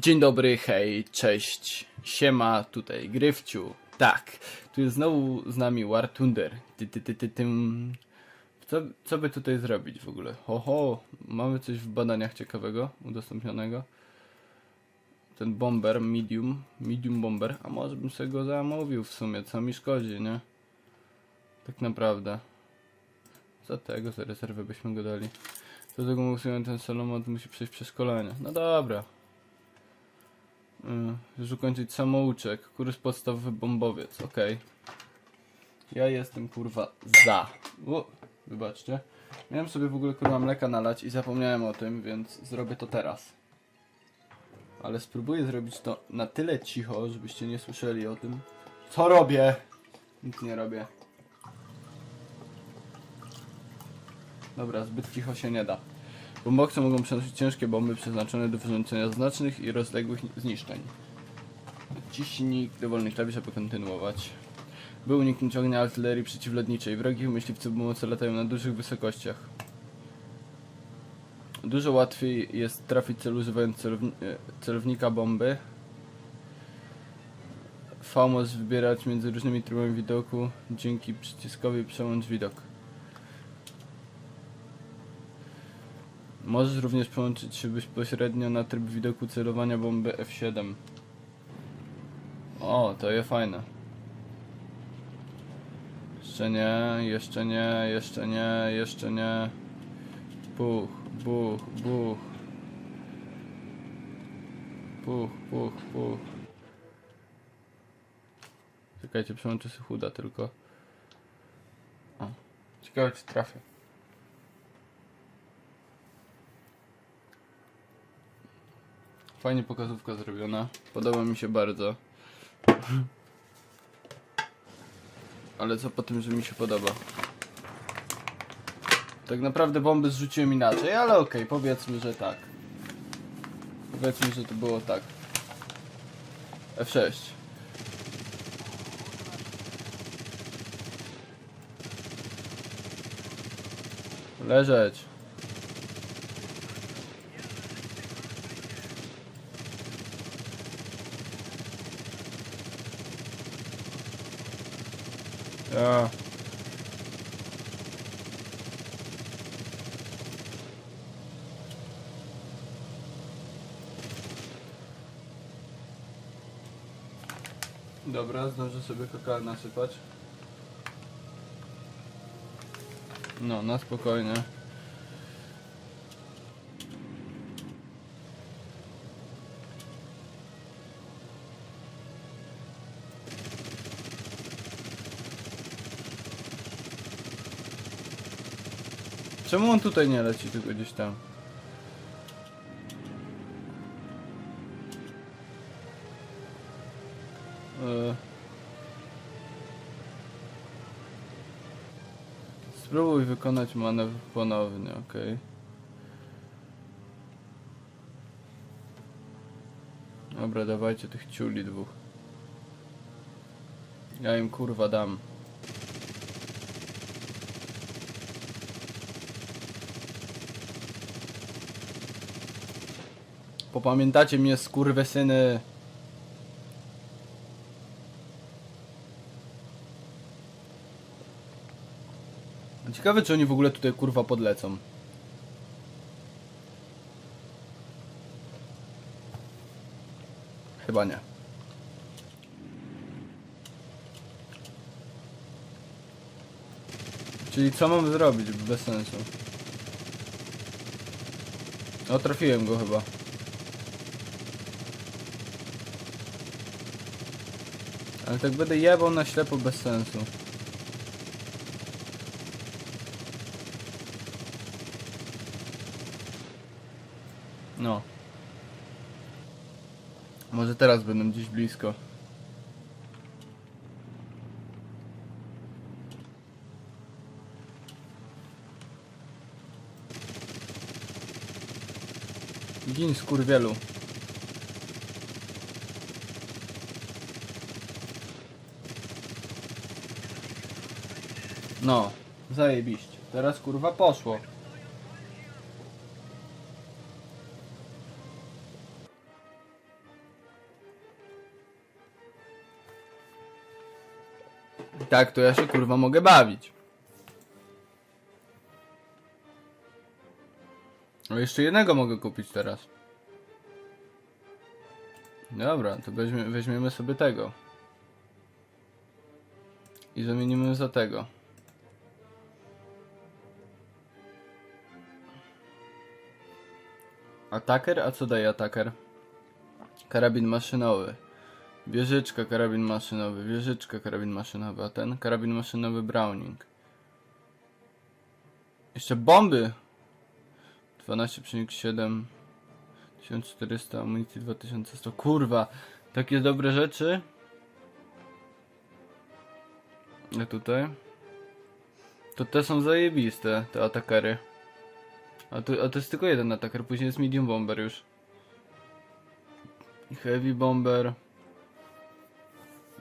Dzień dobry, hej, cześć, siema, tutaj Gryfciu. Tak, tu jest znowu z nami War Thunder. Ty, ty, ty, ty, tym. Co, co by tutaj zrobić w ogóle? Ho, ho, mamy coś w badaniach ciekawego, udostępnionego. Ten bomber, medium, medium bomber, a może bym sobie go zamówił w sumie, co mi szkodzi, nie? Tak naprawdę. Co tego, za rezerwę byśmy go dali. Do tego musimy ten Solomon musi przejść przeszkolenie. No dobra. Już ukończyć samouczek. Kurs podstawowy bombowiec, okej. Ja jestem kurwa za. U, wybaczcie. Miałem sobie w ogóle kurwa mleka nalać i zapomniałem o tym, więc zrobię to teraz. Ale spróbuję zrobić to na tyle cicho, żebyście nie słyszeli o tym. Co robię? Nic nie robię. Dobra, zbyt cicho się nie da. Bombowce mogą przenosić ciężkie bomby przeznaczone do wyrzucenia znacznych i rozległych zniszczeń. Ciśnij dowolny klawisz, aby kontynuować. By uniknąć ognia artylerii przeciwlotniczej, wrogich myśliwców pomocy latają na dużych wysokościach. Dużo łatwiej jest trafić cel używając celowni e, celownika bomby. V możesz wybierać między różnymi trybami widoku dzięki przyciskowi przełącz widok. Możesz również połączyć się bezpośrednio na tryb widoku celowania bomby F7. O, to jest fajne. Jeszcze nie, jeszcze nie, jeszcze nie, jeszcze nie. Buch, buch, buch. Buch, buch, buch. Czekajcie, przełączę sobie chuda tylko. O, ciekawe czy trafię. Fajnie pokazówka zrobiona. Podoba mi się bardzo. Ale co po tym, że mi się podoba? Tak naprawdę bomby zrzuciłem inaczej, ale okej, powiedzmy, że tak. Powiedzmy, że to było tak. F6. Leżeć. Ja. Dobra, zdążę sobie kakao nasypać. No, na spokojnie. Czemu on tutaj nie leci, tylko gdzieś tam? Spróbuj wykonać manewr ponownie, ok. Dobra, dawajcie tych ciuli dwóch. Ja im kurwa dam. Popamiętacie mnie, skurwysyny. Ciekawe, czy oni w ogóle tutaj kurwa podlecą. Chyba nie. Czyli co mam zrobić? Bez sensu. O, trafiłem go chyba. Ale tak będę jebał na ślepo bez sensu. No. Może teraz będę gdzieś blisko. Gin skurwielu. No, zajebiście. Teraz kurwa poszło. Tak, to ja się kurwa mogę bawić. O, jeszcze jednego mogę kupić teraz. Dobra, to weźmie, weźmiemy sobie tego. I zamienimy za tego. Ataker? A co daje ataker? Karabin maszynowy. Wieżyczka, karabin maszynowy. Wieżyczka, karabin maszynowy. A ten? Karabin maszynowy Browning. Jeszcze bomby! 12,7 1400 amunicji 2100 kurwa takie dobre rzeczy a tutaj to te są zajebiste te atakery a to, a to jest tylko jeden ataker później jest medium bomber już heavy bomber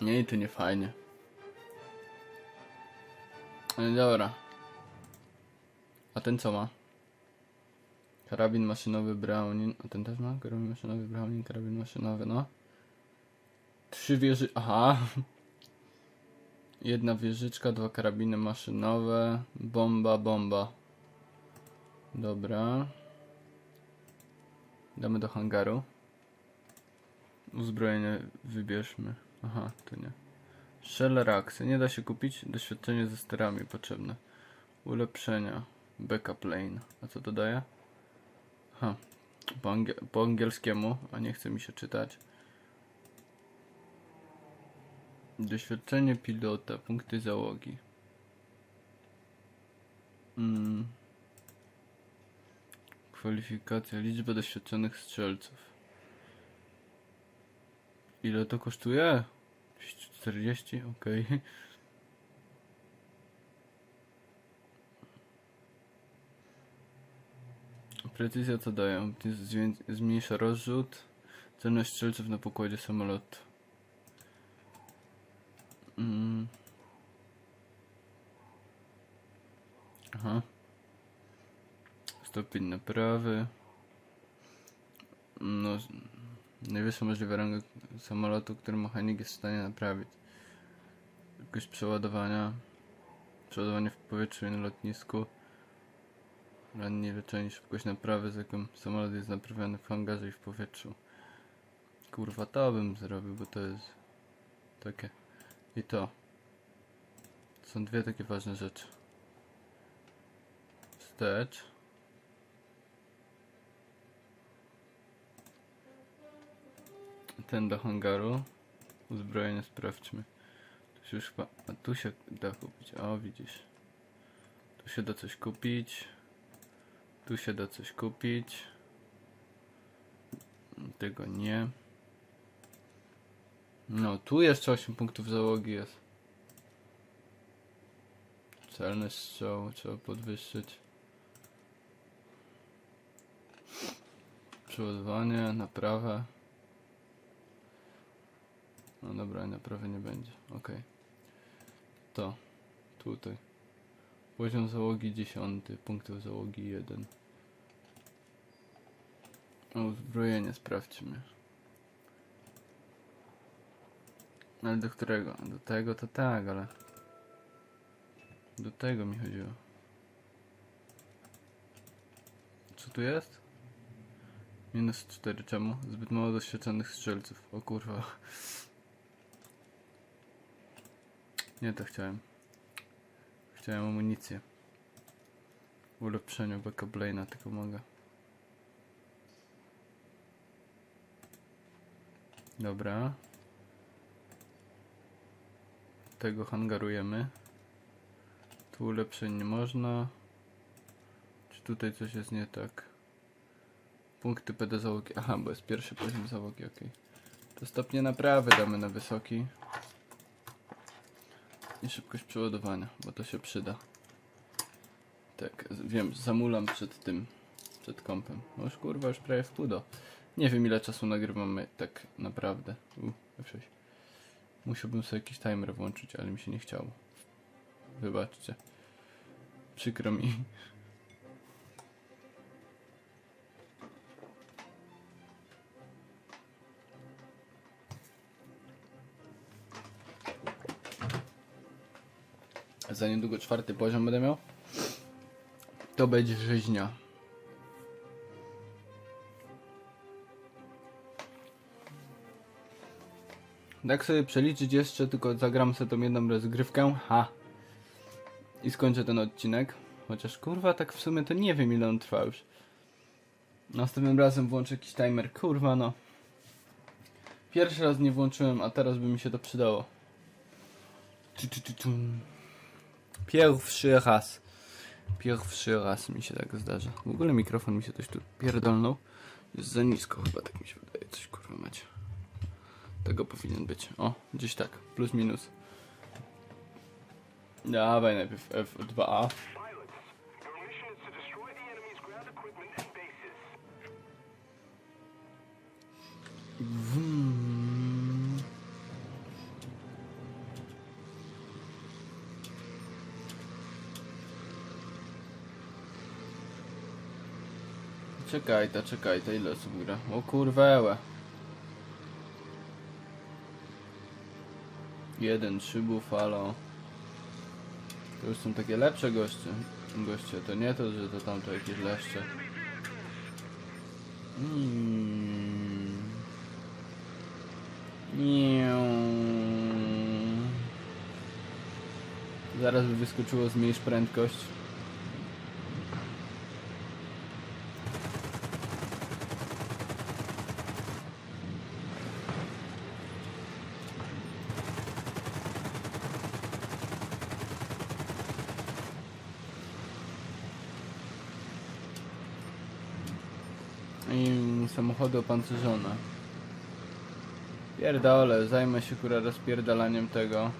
nie to nie fajnie ale dobra a ten co ma? Karabin maszynowy Browning. A ten też ma? Karabin maszynowy Browning, karabin maszynowy, no. Trzy wieży. Aha. Jedna wieżyczka, dwa karabiny maszynowe. Bomba, bomba. Dobra. Damy do hangaru. Uzbrojenie wybierzmy. Aha, to nie. Shell. Nie da się kupić. Doświadczenie ze sterami potrzebne. Ulepszenia. Backup lane. A co to daje? Ha, po, angie- po angielskiemu, a nie chce mi się czytać. Doświadczenie pilota, punkty załogi. Mm. Kwalifikacja, liczba doświadczonych strzelców. Ile to kosztuje? 240? Okej. Precyzja co daje? Zmniejsza rozrzut. Celność strzelców na pokładzie samolotu. Mm. Aha. Stopień naprawy. No, najwyższa możliwa ranga samolotu, który mechanik jest w stanie naprawić. Jakość przeładowania. Przeładowanie w powietrzu i na lotnisku. Rannie leczenie, szybkość naprawy, z jaką samolot jest naprawiany w hangarze i w powietrzu. Kurwa, to bym zrobił, bo to jest takie. I to. Są dwie takie ważne rzeczy. Wstecz. Ten do hangaru. Uzbrojenie sprawdźmy. Tu się już chyba. A tu się da kupić. O, widzisz. Tu się da coś kupić. Tu się da coś kupić. Tego nie. No, tu jeszcze 8 punktów załogi jest. Celny strzał trzeba podwyższyć. Przeładowanie, naprawę. No dobra, naprawy nie będzie. Ok. To. Tutaj. Poziom załogi 10, punktów załogi 1. Uzbrojenie sprawdźmy. Ale do którego? Do tego to tak, ale... Do tego mi chodziło. Co tu jest? Minus 4, czemu? Zbyt mało doświadczonych strzelców. O kurwa. Nie to chciałem. Chciałem amunicję. W ulepszeniu backup lane'a tylko mogę. Dobra. Tego hangarujemy. Tu ulepszeń nie można. Czy tutaj coś jest nie tak? Punkty PD załogi. Aha, bo jest pierwszy poziom załogi, ok. To stopnie naprawy damy na wysoki. I szybkość przeładowania, bo to się przyda. Tak, wiem, zamulam przed tym, przed kąpem. No już kurwa, już prawie w pół do. Nie wiem ile czasu nagrywamy tak naprawdę. U, F6. Musiałbym sobie jakiś timer włączyć, ale mi się nie chciało. Wybaczcie. Przykro mi. Za niedługo czwarty poziom będę miał. To będzie rzeźnia. Tak sobie przeliczyć jeszcze, tylko zagram sobie tą jedną rozgrywkę. Ha! I skończę ten odcinek. Chociaż kurwa, tak w sumie to nie wiem ile on trwa już. Następnym razem włączę jakiś timer. Kurwa no. Pierwszy raz nie włączyłem, a teraz by mi się to przydało. Tu, tu, tu. Pierwszy raz. Pierwszy raz mi się tak zdarza. W ogóle mikrofon mi się coś tu pierdolnął. Jest za nisko chyba, tak mi się wydaje. Coś kurwa macie. Tego powinien być. O, gdzieś tak. Plus minus. Dawaj najpierw F2A. Pilots, Czekaj, ta czekaj, ta ile osób gra? O kurwełe. Jeden, trzy bufalo. To już są takie lepsze goście. Goście, to nie to, że to tamto jakieś leszcze. Mm. Niu. Zaraz by wyskoczyło zmniejsz prędkość. Samochody opancerzone. Pierdolę, zajmę się kurwa rozpierdalaniem tego.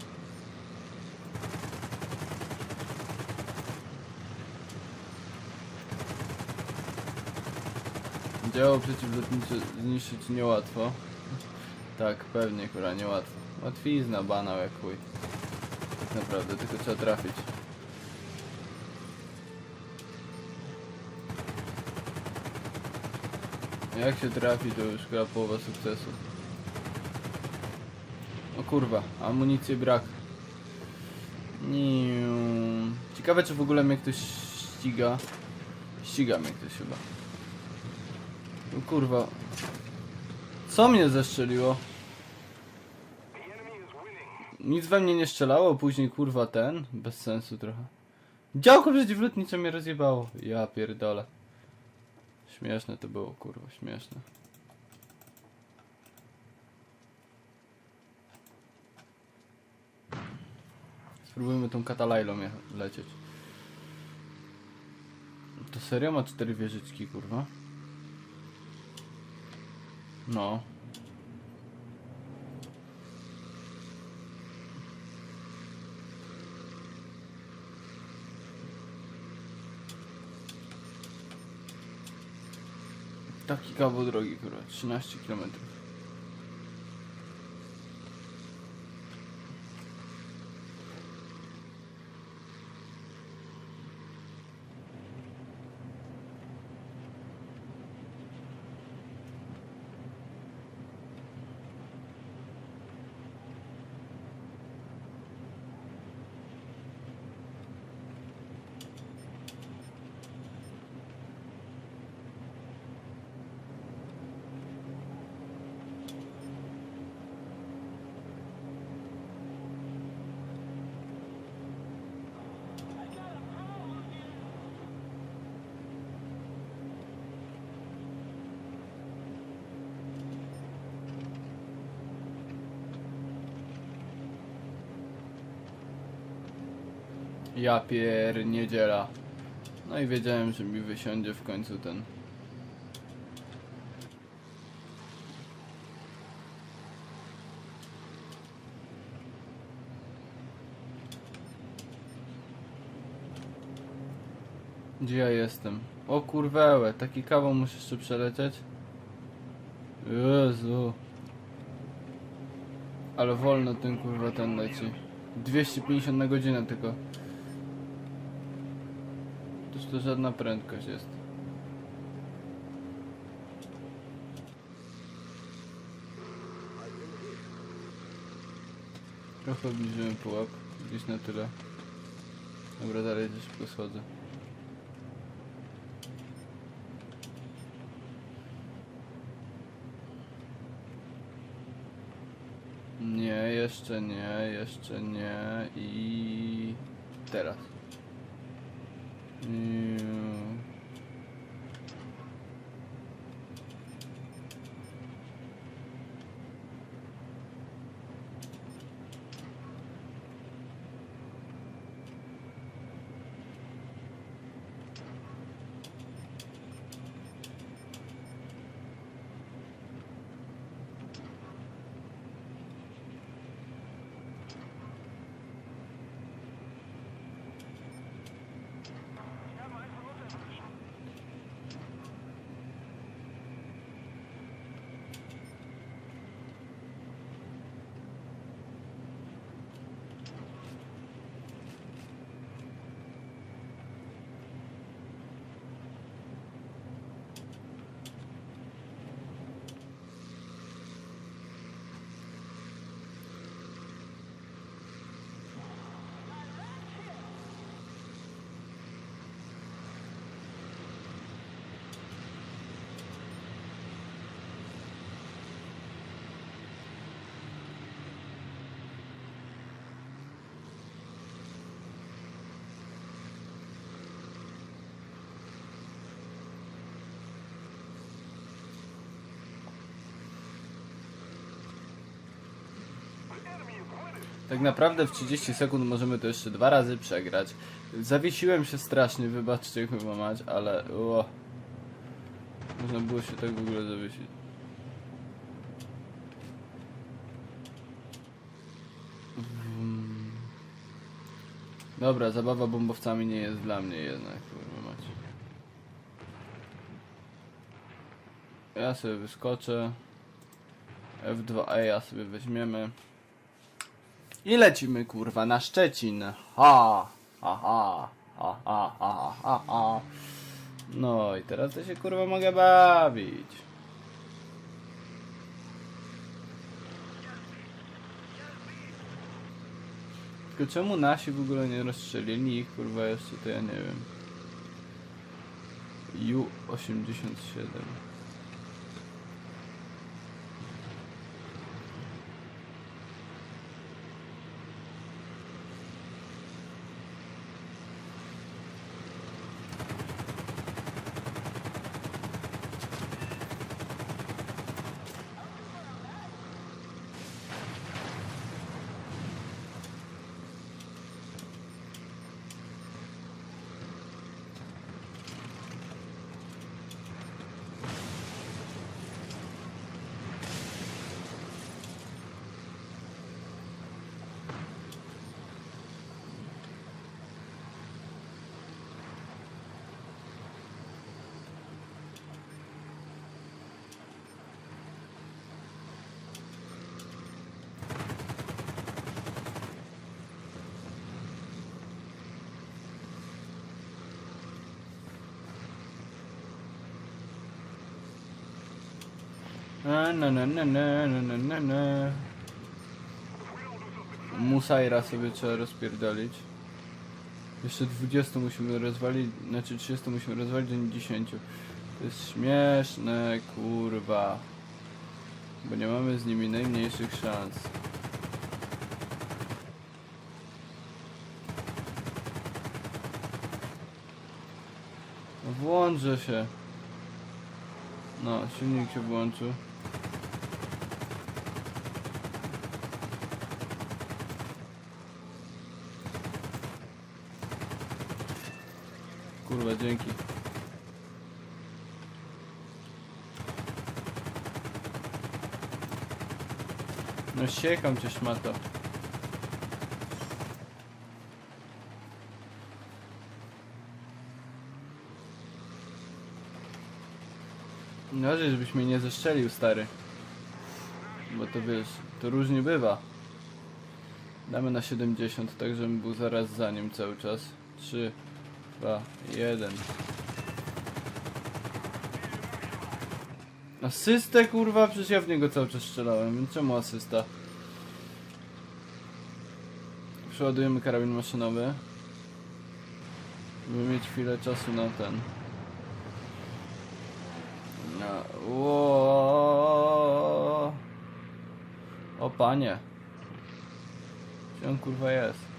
Działo przeciwlotnicze zniszczyć niełatwo. Tak, pewnie kurwa, niełatwo. Łatwizna banał jak chuj. Tak naprawdę, tylko trzeba trafić. Jak się trafi, to już chyba połowa sukcesu. O kurwa, amunicji brak. Niu. Ciekawe, czy w ogóle mnie ktoś ściga. Ściga mnie ktoś chyba. O kurwa. Co mnie zestrzeliło? Nic we mnie nie strzelało, później kurwa ten. Bez sensu trochę. Działko przeciwlotnicze mnie rozjebało. Ja pierdolę. Śmieszne to było, kurwa, śmieszne. Spróbujmy tą katalajlą lecieć. To serio ma cztery wieżyczki, kurwa? No. Taki kawał drogi, kurwa, 13 km. Ja pier niedziela. No i wiedziałem, że mi wysiądzie w końcu ten. Gdzie ja jestem? O kurwełe, taki kawał muszę jeszcze przelecieć. Jezu. Ale wolno ten kurwa ten leci. 250 na godzinę tylko. To żadna prędkość jest. Trochę obniżyłem pułap, gdzieś na tyle. Dobra, dalej szybko schodzę. Nie, jeszcze nie, jeszcze nie i teraz. Mm. Tak naprawdę w 30 sekund możemy to jeszcze dwa razy przegrać. Zawiesiłem się strasznie, wybaczcie chyba mać, ale Można było się tak w ogóle zawiesić. Mm. Dobra, zabawa bombowcami nie jest dla mnie jednak, kurwa mać. Ja sobie wyskoczę. F2A ja sobie weźmiemy. I lecimy kurwa na Szczecin. Ha! Ha ha! Ha ha ha ha ha! No i teraz to się kurwa mogę bawić. Tylko czemu nasi w ogóle nie rozstrzelili ich kurwa jeszcze to ja nie wiem. U-87 na na na na na na na na Musajra sobie trzeba rozpierdolić. Jeszcze 20 musimy rozwalić, znaczy 30 musimy rozwalić, do 10. To jest śmieszne, kurwa. Bo nie mamy z nimi najmniejszych szans. Włączę się. No, silnik się włączył. Dzięki. No siekam cię szmato. Uważaj, żebyś mnie nie zeszczelił, stary. Bo to wiesz, to różnie bywa. Damy na 70, tak żebym był zaraz za nim cały czas. 3, 2, 1. Asystę kurwa, przecież ja w niego cały czas strzelałem, więc czemu asysta? Przeładujemy karabin maszynowy. By mieć chwilę czasu na ten. No. Ło. O panie. Gdzie on kurwa jest?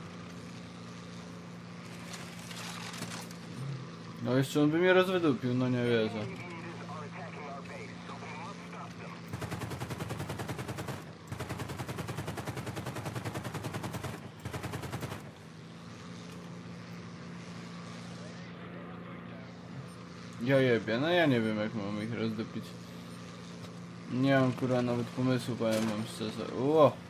No jeszcze on by mnie rozwydupił, no nie wierzę. Ja jebie, no ja nie wiem jak mam ich rozdupić. Nie mam kurwa nawet pomysłu, powiem wam szczerze. Ło!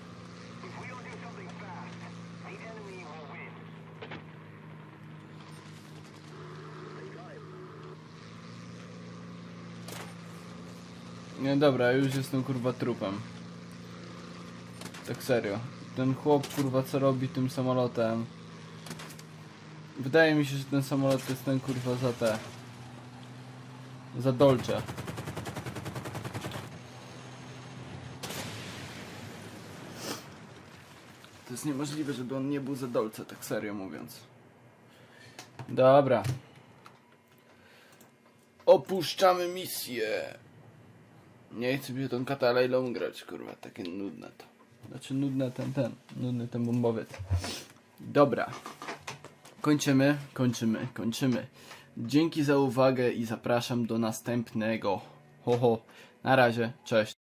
Nie dobra, już jestem kurwa trupem. Tak serio. Ten chłop kurwa co robi tym samolotem. Wydaje mi się, że ten samolot jest ten kurwa za te. Za Dolce. To jest niemożliwe, żeby on nie był za Dolce, tak serio mówiąc. Dobra. Opuszczamy misję. Nie chcę mnie tą katalejlą grać, kurwa, takie nudne to. Znaczy nudne ten, ten, nudny ten bombowiec. Dobra. Kończymy, kończymy, kończymy. Dzięki za uwagę i zapraszam do następnego. Ho, ho. Na razie, cześć.